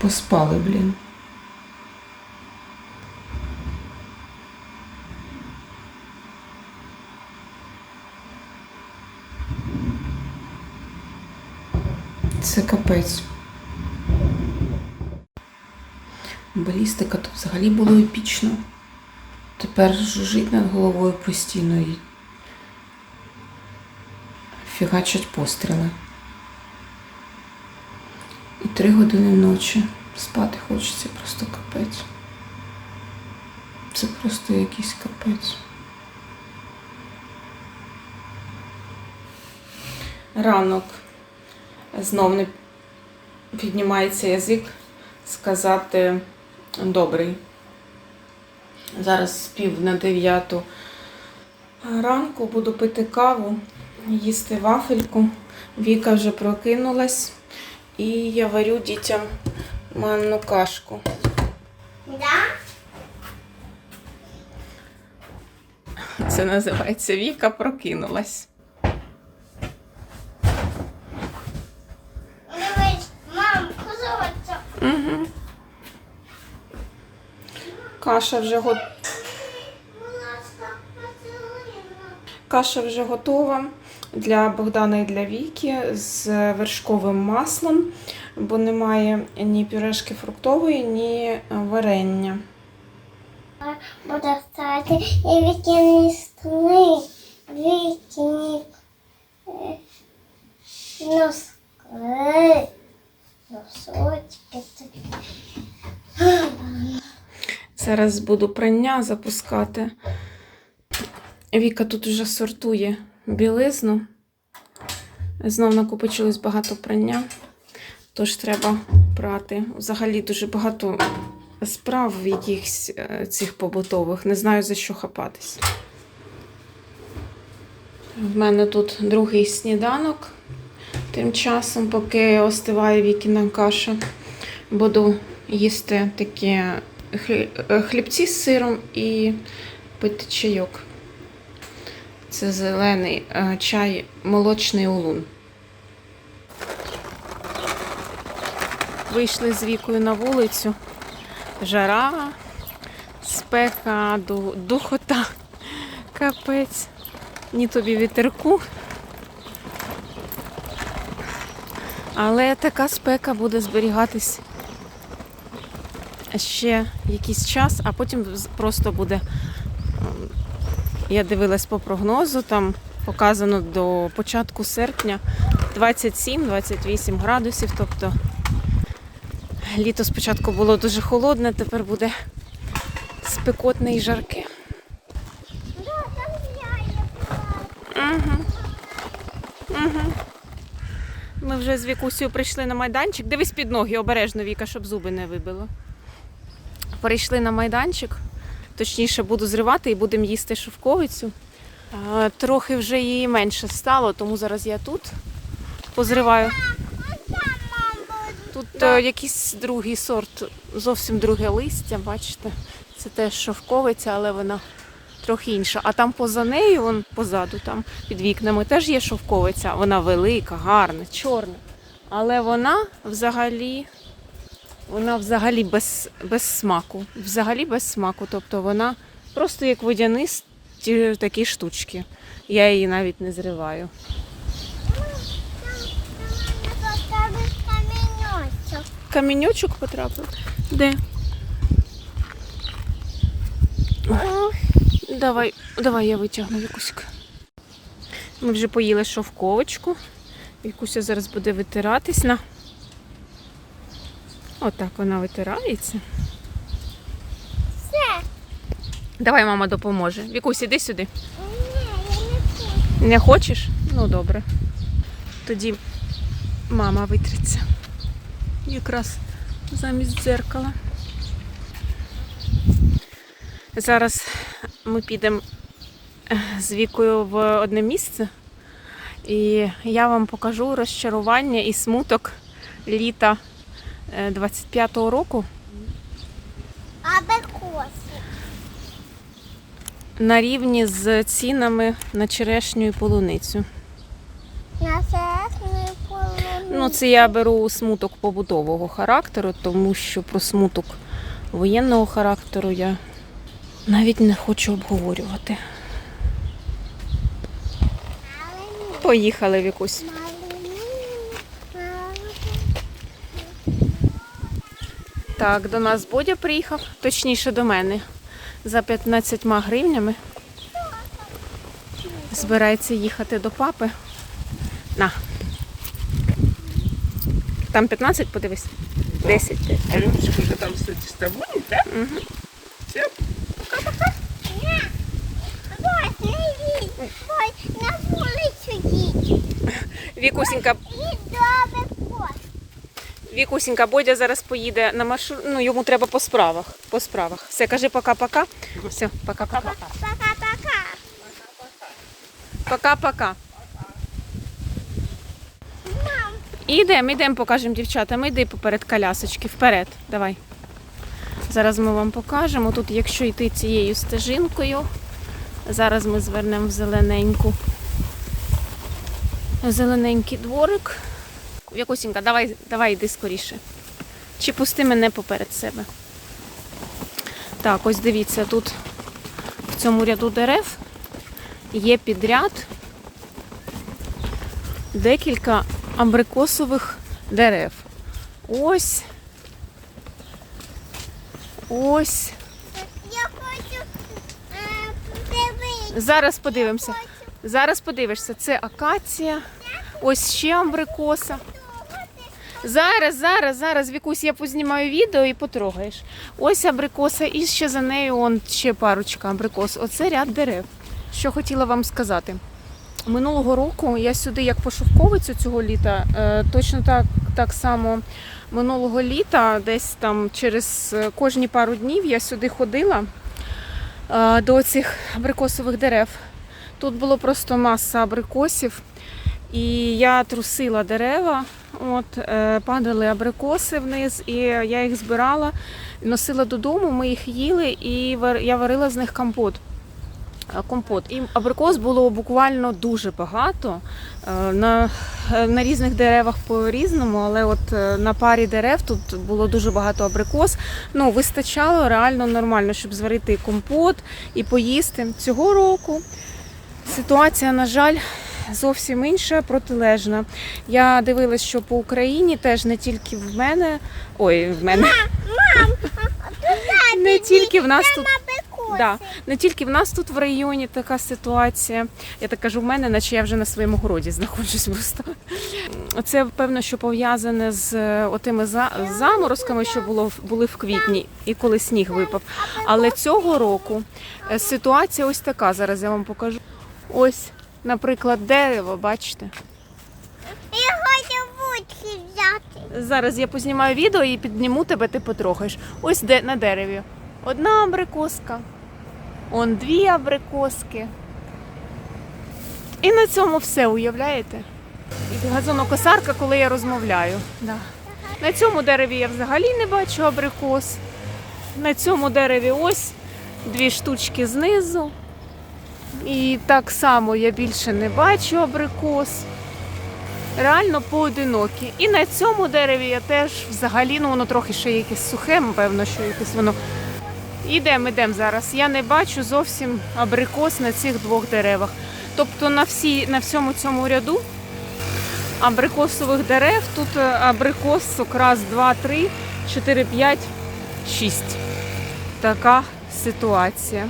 Поспали, блін. Це капець. Балістика тут взагалі було епічно. Тепер жужить над головою постійно і фігачать постріли. Три години ночі. Спати хочеться просто капець. Це просто якийсь капець. Ранок. Знов не піднімається язик сказати добрий. Зараз пів на дев'яту ранку буду пити каву, їсти вафельку. Віка вже прокинулась. І я варю дітям манну кашку. Да? Це називається Віка прокинулась. Мам. Угу. Каша вже го... Будь ласка, поцілуємо. Каша вже готова для Богдана і для Віки з вершковим маслом, бо немає ні пюрешки фруктової, ні варення. Буду ставити і вікінні струни, вікінні е, носки, носочки. Зараз буду прання запускати. Віка тут вже сортує білизну. Знов накопичилось багато прання, тож треба прати. Взагалі дуже багато справ якихось е, цих побутових. Не знаю за що хапатись. В мене тут другий сніданок. Тим часом, поки остиває вікіна каша, буду їсти такі е, хлібці з сиром і пити чайок. Це зелений е, чай, молочний улун. Вийшли з вікою на вулицю. Жара, спека, духота, капець. Ні тобі вітерку. Але така спека буде зберігатись ще якийсь час, а потім просто буде. Я дивилась по прогнозу, там показано до початку серпня 27-28 градусів. Тобто літо спочатку було дуже холодне, тепер буде спекотне і жарке. Ми вже з Вікусею прийшли на майданчик. Дивись під ноги, обережно, Віка, щоб зуби не вибило. Перейшли на майданчик. Точніше, буду зривати і будемо їсти шовковицю. Трохи вже її менше стало, тому зараз я тут позриваю. Тут е, якийсь другий сорт, зовсім друге листя, бачите? Це теж шовковиця, але вона трохи інша. А там поза нею, вон позаду, там під вікнами, теж є шовковиця. Вона велика, гарна, чорна. Але вона взагалі, вона взагалі без, без смаку. Взагалі без смаку. Тобто вона просто як водянисті такі штучки. Я її навіть не зриваю. Каміньочок. Потрапив. Де? Давай, давай я витягну Вікуська. Ми вже поїли шовковочку. Вікуся зараз буде витиратись на. Отак вона витирається. Все. Давай мама допоможе. Вікусь, іди сюди. Ні, я не хочу. Не хочеш? Ну добре. Тоді мама витриться. Якраз замість дзеркала. Зараз ми підемо е, з вікою в одне місце. І я вам покажу розчарування і смуток літа 25-го року Абекоси. на рівні з цінами на черешню і полуницю. На середньої половини. Ну, це я беру смуток побутового характеру, тому що про смуток воєнного характеру я навіть не хочу обговорювати. Поїхали в якусь. Так, до нас Бодя приїхав, точніше до мене, за 15 гривнями. Збирається їхати до папи. На. Там 15, подивись. 10. А Любочка вже там все діставує, так? Угу. Все? Ось, на вулицю їдь. Вікусінька, І добре. Вікусінька, Бодя зараз поїде на маршрут. Ну, йому треба по справах. По справах. Все, кажи пока-пока. Все, пока-пока. Пока-пока. Пока-пока. Ідемо, ідемо, покажемо дівчатам. Іди поперед колясочки, вперед. Давай. Зараз ми вам покажемо. Тут, якщо йти цією стежинкою, зараз ми звернемо в зелененьку. Зелененький дворик. Якусінька, давай, давай йди скоріше. Чи пусти мене поперед себе. Так, ось дивіться, тут в цьому ряду дерев є підряд декілька абрикосових дерев. Ось. Ось. я хочу е, подивитися. Зараз подивимося. Зараз подивишся. Це акація. Ось ще абрикоса. Зараз, зараз, зараз, Вікусь, я познімаю відео і потрогаєш. Ось абрикоса, і ще за нею он ще парочка абрикос. Оце ряд дерев. Що хотіла вам сказати. Минулого року я сюди, як пошовковицю цього літа, е, точно так, так само минулого літа, десь там через е, кожні пару днів я сюди ходила е, до цих абрикосових дерев. Тут було просто маса абрикосів, і я трусила дерева, от, е, падали абрикоси вниз, і я їх збирала, носила додому, ми їх їли, і я варила з них компот. Е, Компот. І абрикос було буквально дуже багато. Е, На, на різних деревах по-різному, але от на парі дерев тут було дуже багато абрикос. Ну, вистачало реально нормально, щоб зварити компот і поїсти. Цього року ситуація, на жаль, зовсім інша, протилежна. Я дивилась, що по Україні теж не тільки в мене. Ой, в мене. Не тільки в нас тут. Да. Не тільки в нас тут в районі така ситуація. Я так кажу, в мене, наче я вже на своєму городі знаходжусь просто. Це певно, що пов'язане з е, отими за- заморозками, що було були в квітні, і коли сніг випав. Але цього року е, ситуація ось така. Зараз я вам покажу. Ось, наприклад, дерево, бачите. Я хочу вудки взяти. Зараз я познімаю відео і підніму тебе, ти потрогаєш. Ось де на дереві. Одна абрикоска, он дві абрикоски. І на цьому все, уявляєте? І газонокосарка, коли я розмовляю. Да. На цьому дереві я взагалі не бачу абрикос. На цьому дереві ось дві штучки знизу. І так само я більше не бачу абрикос реально поодинокі. І на цьому дереві я теж взагалі, ну воно трохи ще якесь сухе, певно, що якесь воно. Ідемо, ідемо зараз. Я не бачу зовсім абрикос на цих двох деревах. Тобто на, всі, на всьому цьому ряду абрикосових дерев тут е, абрикос раз, два, три, чотири, п'ять, шість. Така ситуація.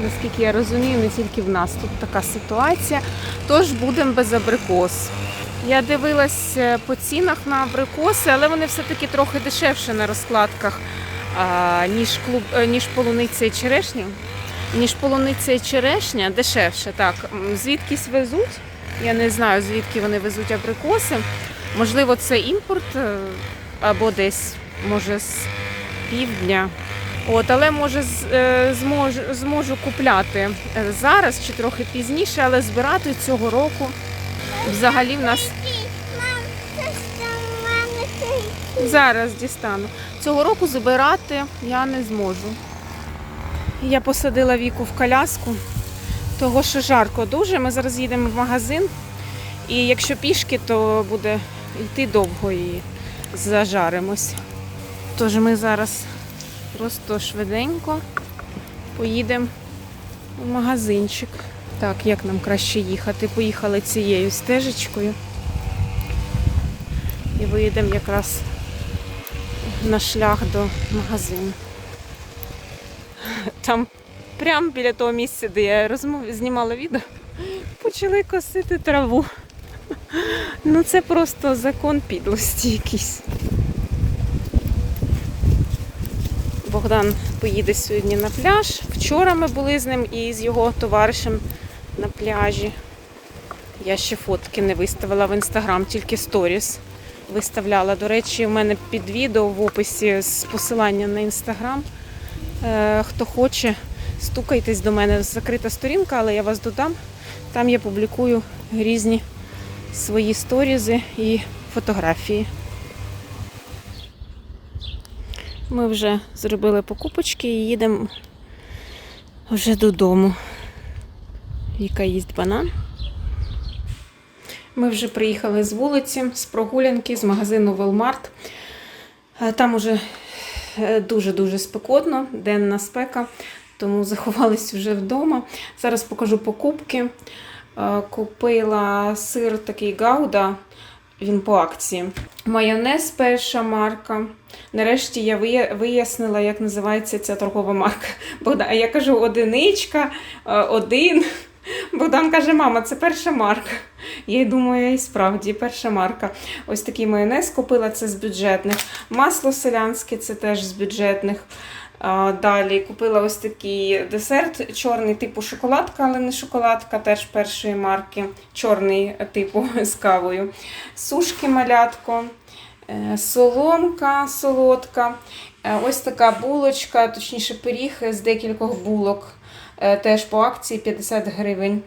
Наскільки я розумію, не тільки в нас тут така ситуація. Тож будемо без абрикос. Я дивилась е, по цінах на абрикоси, але вони все-таки трохи дешевше на розкладках, ніж, клуб, е, ніж полуниця і черешня. Ніж полуниця і черешня дешевше. Так, звідкись везуть. Я не знаю, звідки вони везуть абрикоси. Можливо, це імпорт е, або десь, може, з півдня. От, але може е, зможу, зможу купляти е, зараз чи трохи пізніше, але збирати цього року взагалі в нас зараз дістану. Цього року збирати я не зможу. Я посадила віку в коляску, того що жарко дуже. Ми зараз їдемо в магазин, і якщо пішки, то буде йти довго і зажаримось. Тож ми зараз просто швиденько поїдемо в магазинчик. Так, як нам краще їхати? Поїхали цією стежечкою і виїдемо якраз на шлях до магазину. Там прямо біля того місця, де я розмов... знімала відео, почали косити траву. Ну це просто закон підлості якийсь. Богдан поїде сьогодні на пляж. Вчора ми були з ним і з його товаришем на пляжі. Я ще фотки не виставила в інстаграм, тільки сторіс виставляла. До речі, в мене під відео в описі з посилання на інстаграм. Е, Хто хоче, стукайтесь до мене. Закрита сторінка, але я вас додам. Там я публікую різні свої сторізи і фотографії. Ми вже зробили покупочки і їдемо вже додому. Віка їсть банан. Ми вже приїхали з вулиці, з прогулянки, з магазину Велмарт. Там уже е, дуже-дуже спекотно, денна спека, тому заховались вже вдома. Зараз покажу покупки. Е, Купила сир такий Гауда, він по акції. Майонез перша марка. Нарешті я вияснила, як називається ця торгова марка. Богдан, я кажу одиничка, е, один. Богдан каже, мама, це перша марка. Я й думаю, і справді перша марка. Ось такий майонез купила це з бюджетних. Масло селянське це теж з бюджетних. Далі купила ось такий десерт, чорний типу шоколадка, але не шоколадка, теж першої марки, чорний типу з кавою. Сушки малятко, е, соломка солодка, е, ось така булочка, точніше пиріг з декількох булок. е, Теж по акції 50 гривень.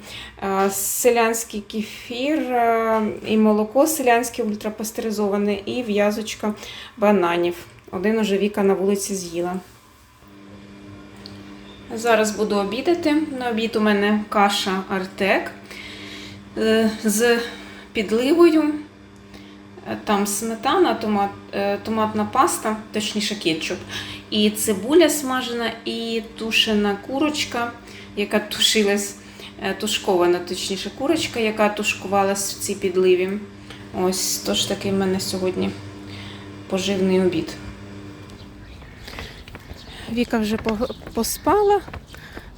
Селянський кефір і молоко селянське ультрапастеризоване, і в'язочка бананів. Один уже Віка на вулиці з'їла. Зараз буду обідати. На обід у мене каша Артек е, з підливою. Е, Там сметана, томат, е, томатна паста, точніше кетчуп, і цибуля смажена, і тушена курочка, яка тушилась, тушкована, точніше, курочка, яка тушкувалась в цій підливі. Ось тож такий в мене сьогодні поживний обід. Віка вже поспала,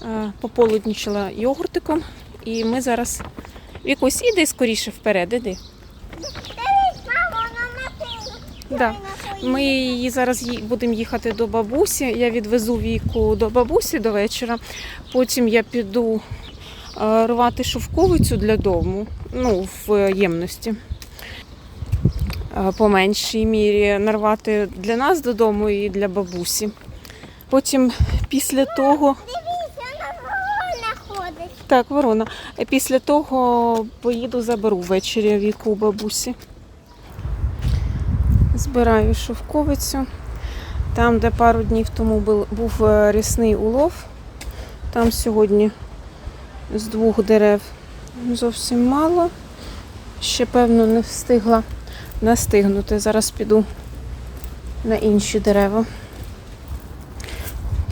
е, пополуднічила йогуртиком, і ми зараз. Вікусь, іди скоріше вперед, іди. Да. Ми її зараз будемо їхати до бабусі. Я відвезу віку до бабусі до вечора. Потім я піду е, рвати шовковицю для дому, ну, в ємності. Е, По меншій мірі нарвати для нас додому і для бабусі. Потім після того. Вона ворона ходить. Так, ворона. Після того поїду заберу ввечері віку бабусі. Збираю шовковицю. Там, де пару днів тому був, був е, рісний улов, там сьогодні з двох дерев зовсім мало. Ще, певно, не встигла настигнути. Зараз піду на інші дерева.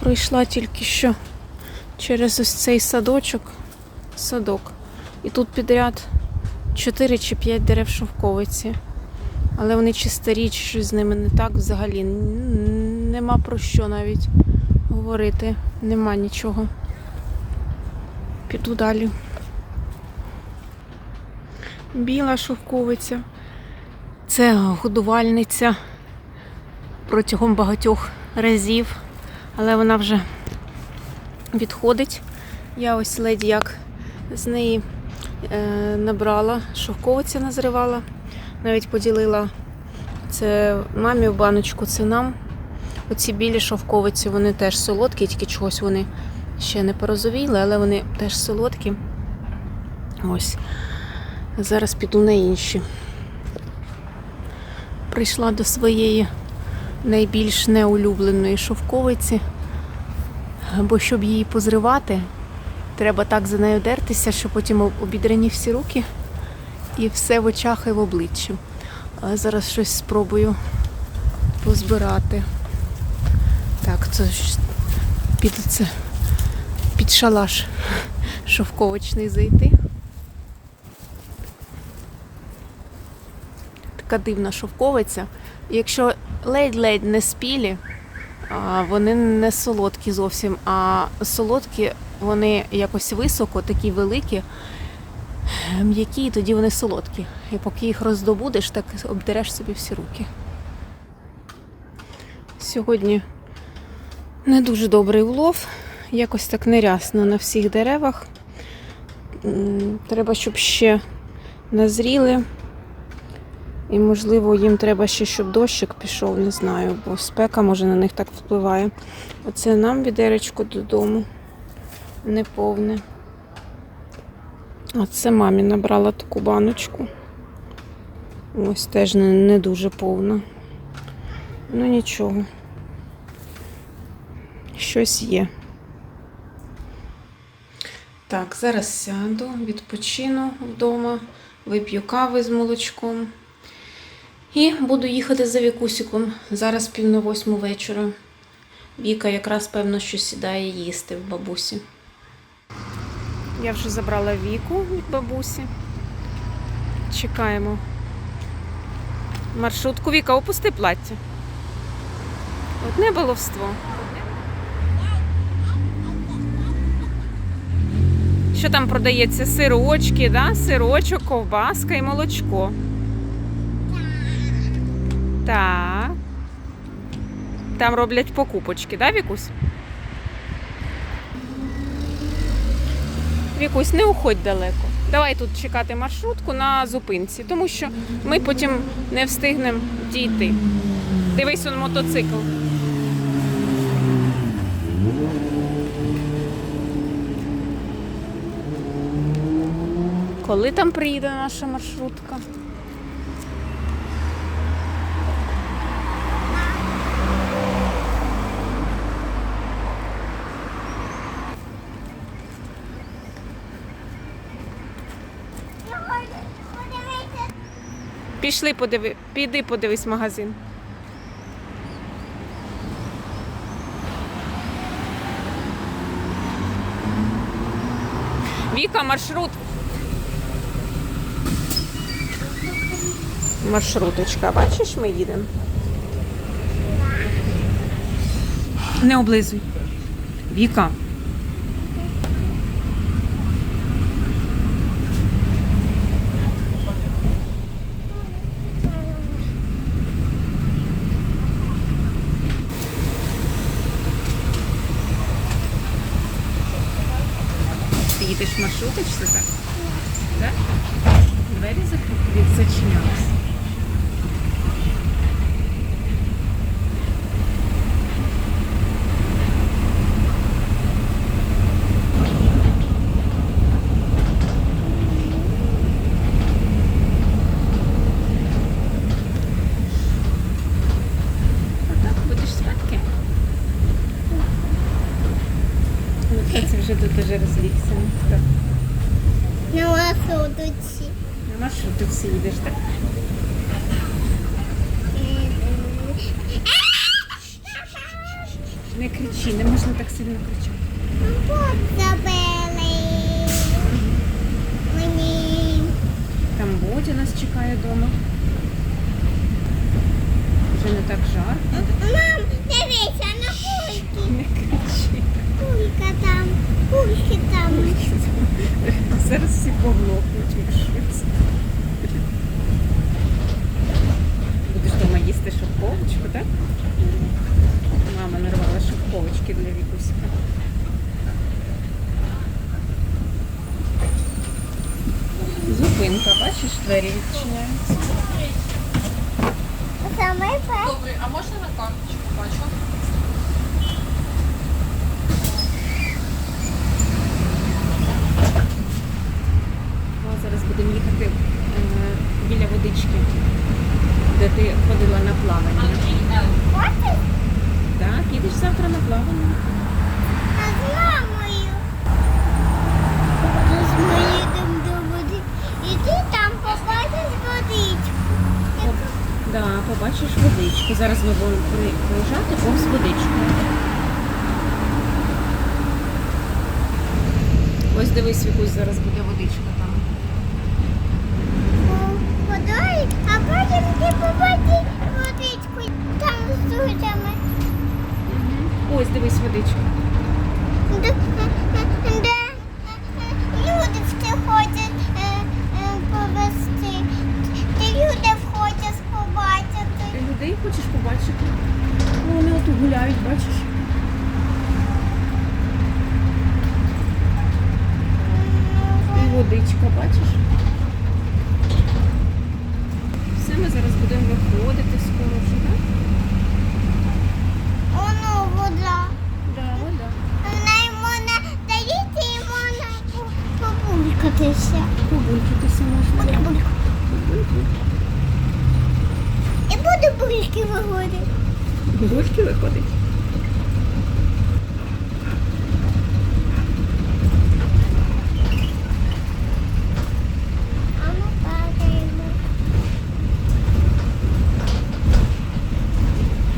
Пройшла тільки що через ось цей садочок, садок. І тут підряд 4 чи 5 дерев шовковиці. Але вони чи старі, чи щось з ними не так взагалі. Нема про що навіть говорити. Нема нічого. Піду далі. Біла шовковиця. Це годувальниця протягом багатьох разів, але вона вже відходить. Я ось ледь як з неї е, набрала, шовковиця назривала, навіть поділила це мамі в баночку, це нам. Оці білі шовковиці, вони теж солодкі, тільки чогось вони ще не порозовіли, але вони теж солодкі. Ось. Зараз піду на інші. Прийшла до своєї найбільш неулюбленої шовковиці. Бо щоб її позривати, треба так за нею дертися, що потім об- обідрані всі руки і все в очах і в обличчі. Зараз щось спробую позбирати. Так, це ж під це під шалаш шовковочний зайти. Така дивна шовковиця. Якщо ледь-ледь не спілі, вони не солодкі зовсім, а солодкі вони якось високо, такі великі, м'які, і тоді вони солодкі. І поки їх роздобудеш, так обдереш собі всі руки. Сьогодні не дуже добрий улов, якось так нерясно на всіх деревах. Треба, щоб ще назріли. І, можливо, їм треба ще, щоб дощик пішов, не знаю, бо спека може на них так впливає. Оце нам відеречко додому неповне. А це мамі набрала таку баночку. Ось теж не, не дуже повна. Ну нічого. Щось є. Так, зараз сяду, відпочину вдома, вип'ю кави з молочком. І буду їхати за Вікусіком. Зараз пів на восьму вечора. Віка якраз певно, що сідає їсти в бабусі. Я вже забрала Віку від бабусі. Чекаємо. Маршрутку Віка, опусти плаття. Одне баловство. Що там продається? Сирочки, да? сирочок, ковбаска і молочко. Так. Там роблять покупочки, да, Вікусь? Вікусь, не уходь далеко. Давай тут чекати маршрутку на зупинці, тому що ми потім не встигнемо дійти. Дивись он мотоцикл. Коли там приїде наша маршрутка? Пішли подиви, піди подивись магазин. Віка, маршрут. Маршруточка, бачиш, ми їдемо. Не облизуй. Віка. Ти в маршруточці, так? Так? Двері зачинялись. Отак будеш спадки? Ну, це вже тут уже розлігся. Так. На маршрутці. На маршрутці їдеш, так? Не кричи, не можна так сильно кричати. Забили. Мені. Там Бодя нас чекає вдома. Вже не так жарко. Мам, дивися на кульки. Не кричи. Кулька там. Кульки там. Зараз всі поглохнуть від швидко. Будеш вдома їсти шовковочку, так? Мама нарвала шовковочки для вікусика. Зупинка, бачиш, двері відчиняються. Добре, а можна на карточку бачу? О, зараз будемо їхати е, біля водички, де ти ходила на плавання. Андрій Л. Хочеш? Так, їдеш завтра на плавання. А з мамою. Тож ми їдемо до води. І ти там побачиш водичку. Яка І зараз ми будемо приїжджати повз водичку. Ось дивись, якусь зараз буде водичка там. Водою, а потім ти побачиш водичку там з друзями. Ось дивись водичка. Де, де люди всі хочуть е, е, повести. Де люди хочуть побачити. Ти людей хочеш побачити? Ну, вони отут гуляють, бачиш? І водичка, бачиш? Все, ми зараз будемо виходити скоро вже, так? Воно вода. Да, вода. В неї можна доїти і можна по- побулькатися. Побулькатися можна. Бульк. І буде бульки виходити. Бульки виходить. А ми падаємо.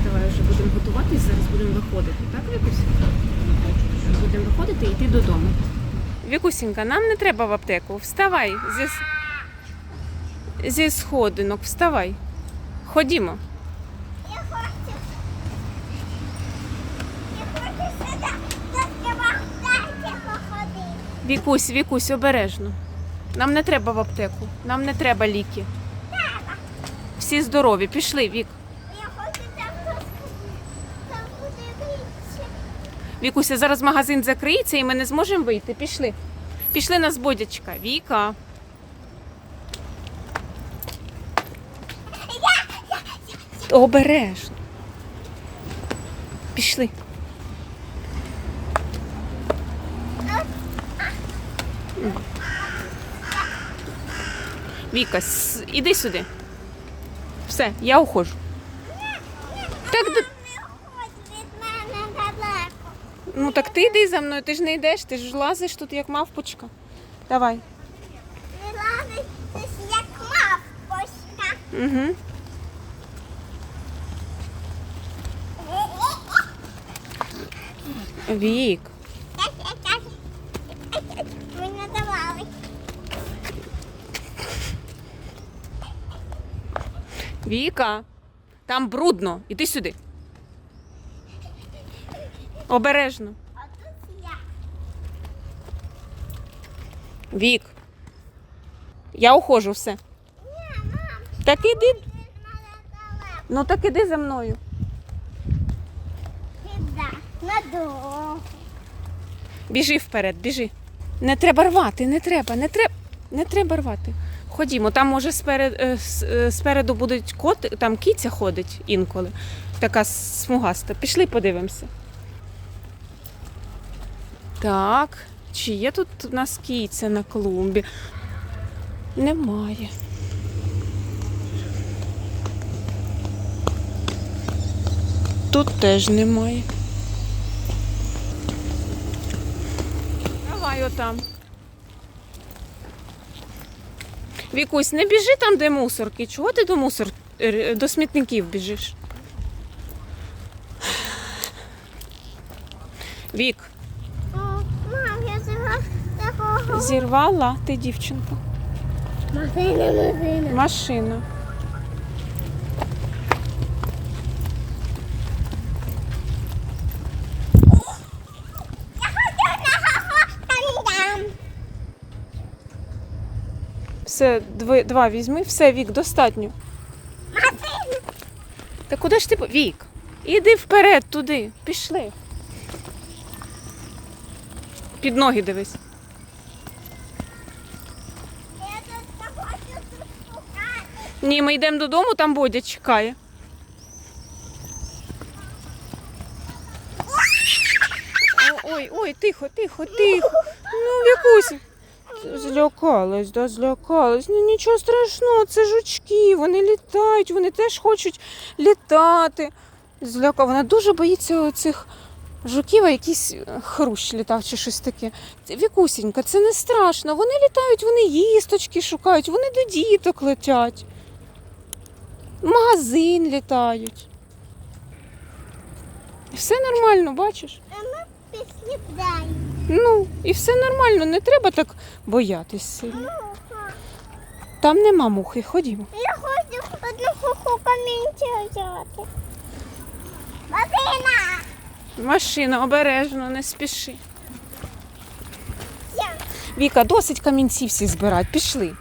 Давай вже будемо готуватись, зараз будемо виходити, так, Вікусь? Будемо виходити і йти додому. Вікусінька, нам не треба в аптеку. Вставай зі, зі сходинок, вставай. Ходімо. Я хочу. Я хочу сюди походити. Вікусь, Вікусь, обережно. Нам не треба в аптеку, нам не треба ліки. Всі здорові, пішли, Вік. Я хочу там розказати. Там подивитися. Вікуся, зараз магазин закриється і ми не зможемо вийти. Пішли. Пішли нас бодячка. Віка. Обережно. Пішли. Віка, іди сюди. Все, я уходжу. Так, д- Не ходь від мене далеко. Ну так ти йди за мною, ти ж не йдеш, ти ж лазиш тут як мавпочка. Давай. Лазить, це як мавпочка. Угу. Вік. Ми не давали. Віка. Там брудно. Іди сюди. Обережно. А тут я. Вік. Я ухожу все. Ні, мам, Так іди. Ну так іди за мною. Біжи вперед, біжи. Не треба рвати, не треба, не треба, не треба рвати. Ходімо, там може сперед, е, е, спереду будуть коти, там кіця ходить інколи, така смугаста. Пішли подивимося. Так, чи є тут у нас кіця на клумбі? Немає. Тут теж немає. Давай отам. Вікусь, не біжи там, де мусорки. Чого ти до мусор е, до смітників біжиш? Вік, О, мам, я зараз такого. Зірвала ти дівчинка. Машина, машина. Машина. Все, дви, два візьми, все, Вік, достатньо. Та куди ж ти? Вік, іди вперед туди. Пішли. Під ноги дивись. Ні, ми йдемо додому, там Бодя чекає. Ой, ой, тихо, тихо, тихо. Ну, Вікусь. Злякалась, да, злякалась. Ну нічого страшного, це жучки, вони літають, вони теж хочуть літати. Зляка, вона дуже боїться цих жуків, а якийсь е, хрущ літав чи щось таке. Вікусінька, це не страшно. Вони літають, вони їсточки шукають, вони до діток летять. В магазин літають. Все нормально, бачиш? Ну, і все нормально, не треба так боятись сильно. Там нема мухи, ходімо. Я хочу одну куху камінця взяти. Вадина! Машина, обережно, не спіши. Віка, досить камінці всі збирати, пішли.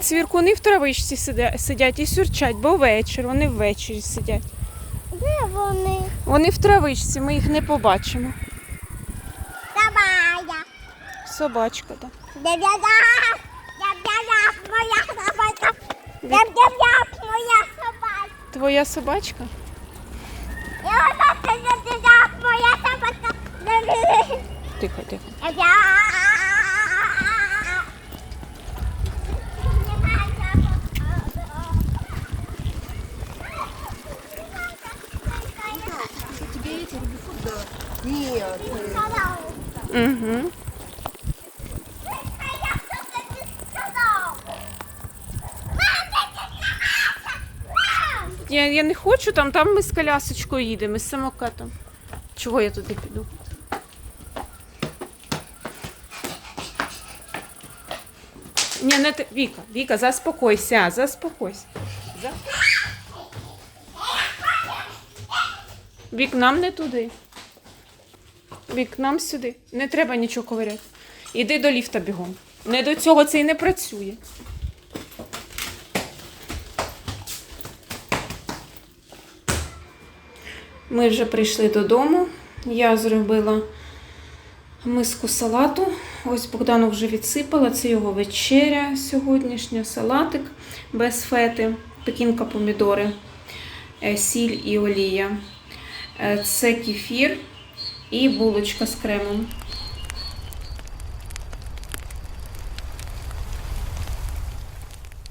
Цвіркуни в травичці сидять і сюрчать, бо вечір, вони ввечері сидять. Де вони? Вони в травичці, ми їх не побачимо. Давай. Собачка, так. Дя-дя-дя. Моя. Дя-дя-дя. Моя собака. Твоя собачка? Я отак дя-дя-дя. Моя собака. Дя-дя-дя. Тихо, тихо. Дя-дя. Нет. Угу. Я, я не хочу там, там ми з колясочкою їдемо, з самокатом. Чого я туди піду? Ні, не ти. Віка, Віка, заспокойся, заспокойся. За- Вік, нам не туди. Вік, нам сюди. Не треба нічого ковиряти. Іди до ліфта бігом. Не до цього це і не працює. Ми вже прийшли додому. Я зробила миску салату. Ось Богдану вже відсипала. Це його вечеря сьогоднішня. Салатик без фети, пекінка помідори, е, сіль і олія. Е, Це кефір і булочка з кремом.